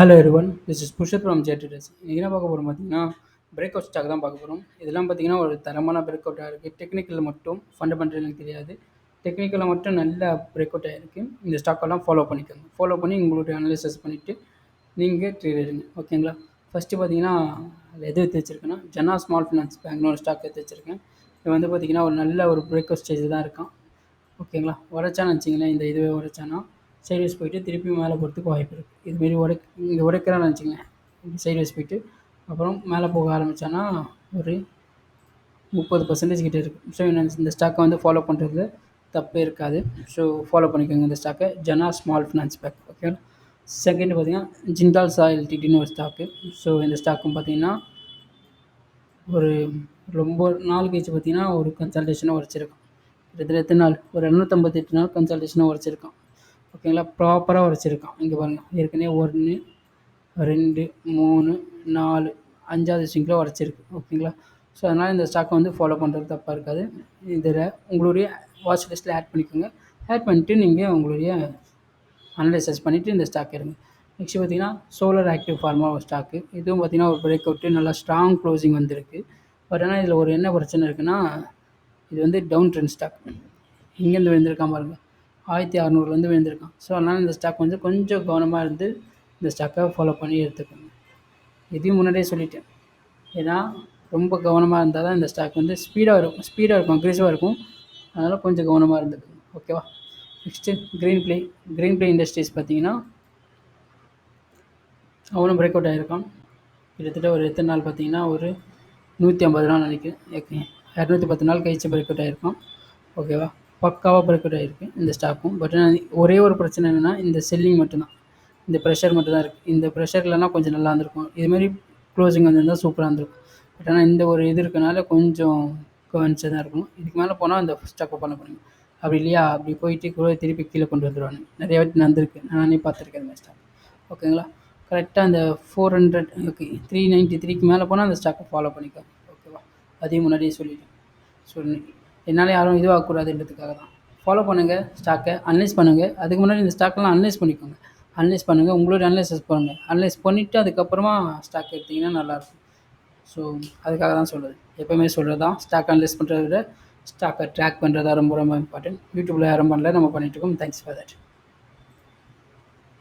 Hello everyone this is Pushp from ஜெட்ரஸ் என்ன பார்க்க போகிறோம் பார்த்தீங்கன்னா பிரேக் அவுட் ஸ்டாக் தான் பார்க்க போகிறோம் இதெல்லாம் பார்த்தீங்கன்னா ஒரு தரமான பிரேக் அவுட்டாக இருக்குது டெக்னிக்கலில் மட்டும் ஃபண்டமெண்டல் எனக்கு தெரியாது. டெக்னிக்கலில் மட்டும் நல்ல பிரேக் அவுட் ஆகிருக்கு இந்த ஸ்டாக்கெல்லாம் ஃபாலோ பண்ணிக்கோங்க. ஃபாலோ பண்ணி உங்களுடைய அனலிசிஸ் பண்ணிவிட்டு நீங்கள் ட்ரேட் எடுங்க. ஓகேங்களா ஃபஸ்ட்டு பார்த்தீங்கன்னா அதில் எது எடுத்து வச்சுருக்கேன்னா ஜனா ஸ்மால் ஃபினான்ஸ் பேங்க்னு ஒரு ஸ்டாக் எடுத்து வச்சுருக்கேன். இது வந்து பார்த்தீங்கன்னா ஒரு நல்ல ஒரு பிரேக் அவுட் ஸ்டேஜ் தான் இருக்கான். ஓகேங்களா உரைச்சான்னு வச்சிங்களேன். இந்த இதுவே உடச்சானா சைட்வைஸ் போயிட்டு திருப்பி மேலே போகிறதுக்கு வாய்ப்பு இருக்குது இதுமாரி உடைக் இங்கே உடைக்கிறான்னு வச்சுங்களேன் இப்படி சைட்வேஸ் போயிட்டு அப்புறம் மேலே போக ஆரம்பித்தானா ஒரு முப்பது பர்சன்டேஜ் கிட்டே இருக்குது ஸோ இந்த ஸ்டாக்கை வந்து ஃபாலோ பண்ணுறது தப்பே இருக்காது. ஸோ ஃபாலோ பண்ணிக்கோங்க இந்த ஸ்டாக்கை Jana small finance bank okay second பார்த்தீங்கன்னா ஜிண்டால் சாயில் டிடின்னு ஒரு ஸ்டாக்கு ஸோ இந்த ஸ்டாக்கும் பார்த்தீங்கன்னா ஒரு ரொம்ப நாள் கழிச்சு பார்த்தீங்கன்னா ஒரு கன்சல்டேஷனாக உரைச்சிருக்கோம் கிட்டத்தட்ட எத்தனை நாள்? ஒரு இரநூத்தம்பத்தெட்டு நாள் கன்சல்டேஷனாக உரைச்சிருக்கோம் ஓகேங்களா? ப்ராப்பராக வரைச்சிருக்கான். இங்கே பாருங்கள் ஏற்கனவே ஒன்று ரெண்டு மூணு நாலு அஞ்சாவது ஸ்ட்ரிங்கில் உரைச்சிருக்கு ஓகேங்களா? ஸோ அதனால் இந்த ஸ்டாக்கை வந்து ஃபாலோ பண்ணுறது தப்பாக இருக்காது. இதில் உங்களுடைய வாட்ச் லிஸ்ட்டில் ஆட் பண்ணிக்கோங்க. ஆட் பண்ணிவிட்டு நீங்கள் உங்களுடைய அனலைசஸ் பண்ணிவிட்டு இந்த ஸ்டாக் இருங்க நெக்ஸ்ட் பார்த்தீங்கன்னா சோலர் ஆக்டிவ் ஃபார்மா ஒரு ஸ்டாக்கு இதுவும் பார்த்திங்கன்னா ஒரு பிரேக் அவுட்டு நல்லா ஸ்ட்ராங் க்ளோசிங் வந்திருக்கு. பட் ஆனால் இதில் ஒரு என்ன பிரச்சனை இருக்குன்னா இது வந்து டவுன் ட்ரெண்ட் ஸ்டாக் இங்கேருந்து விழுந்திருக்காம பாருங்கள் ஆயிரத்தி அறநூறுலேருந்து விழுந்திருக்கான். ஸோ அதனால் இந்த ஸ்டாக் வந்து கொஞ்சம் கவனமாக இருந்து இந்த ஸ்டாக்கை ஃபாலோ பண்ணி எடுத்துக்கோங்க. இதையும் முன்னாடியே சொல்லிட்டேன். ஏன்னா ரொம்ப கவனமாக இருந்தால் தான் இந்த ஸ்டாக் வந்து ஸ்பீடாக இருக்கும். ஸ்பீடாக இருக்கும் அக்ரெசிவாக இருக்கும். அதனால் கொஞ்சம் கவனமாக இருந்துக்கோங்க. ஓகேவா next green ply green ply industries பார்த்தீங்கன்னா அவனும் பிரேக் அவுட் ஆகிருக்கான் கிட்டத்தட்ட ஒரு எத்தனை நாள் பார்த்தீங்கன்னா ஒரு நூற்றி ஐம்பது நாள் நினைக்கிறேன். இரநூத்தி பத்து நாள் கழிச்சு பிரேக் அவுட் ஆகிருக்கான் ஓகேவா பக்காவாக பிரேக் அவுட் ஆகிருக்கு இந்த ஸ்டாக்கும் பட் ஒரே ஒரு பிரச்சனை என்னென்னா இந்த செல்லிங் மட்டும்தான். இந்த ப்ரெஷர் மட்டும்தான் இருக்குது இந்த ப்ரெஷர் இல்லைனா கொஞ்சம் நல்லா இருந்திருக்கும். இதுமாரி க்ளோசிங் வந்திருந்தால் சூப்பராக இருந்திருக்கும். பட் ஆனால் இந்த ஒரு இது இருக்கனால கொஞ்சம் கவனிச்சு தான் இருக்கணும். இதுக்கு மேலே போனால் இந்த ஸ்டாக்கை பண்ண போகிறீங்க அப்படி இல்லையா? அப்படி போயிட்டு கூட திருப்பி கீழே கொண்டு வந்துடுவாங்க நிறைய வாட்டி நடந்திருக்கு நானே பார்த்துருக்கேன் இந்த ஸ்டாக் ஓகேங்களா? கரெக்டாக அந்த four hundred okay three ninety த்ரீக்கு மேலே போனால் அந்த ஸ்டாக்கை ஃபாலோ பண்ணிக்கோங்க. ஓகேவா? அதையும் முன்னாடியே சொல்லிட்டேன். சொல்லி என்னால் யாரும் இதுவாகக்கூடாதுன்றதுக்காக தான் ஃபாலோ பண்ணுங்கள் ஸ்டாக்கை அனலைஸ் பண்ணுங்கள் அதுக்கு முன்னாடி இந்த ஸ்டாக்கெல்லாம் அனலைஸ் பண்ணிக்கோங்க. அனலைஸ் பண்ணுங்கள் உங்களோட அனலைசஸ் பண்ணுங்கள் அனலைஸ் பண்ணிவிட்டு அதுக்கப்புறமா ஸ்டாக் எடுத்திங்கன்னா நல்லாயிருக்கும். ஸோ அதுக்காக தான் சொல்கிறது எப்போயுமே சொல்கிறது தான் ஸ்டாக் அனலைஸ் பண்ணுறத விட ஸ்டாக்கை ட்ராக் பண்ணுறதா ரொம்ப ரொம்ப இம்பார்ட்டன்ட் யூடியூப்பில் யாரும் பண்ணல நம்ம பண்ணிகிட்ருக்கோம் தேங்க்ஸ் ஃபார் தட்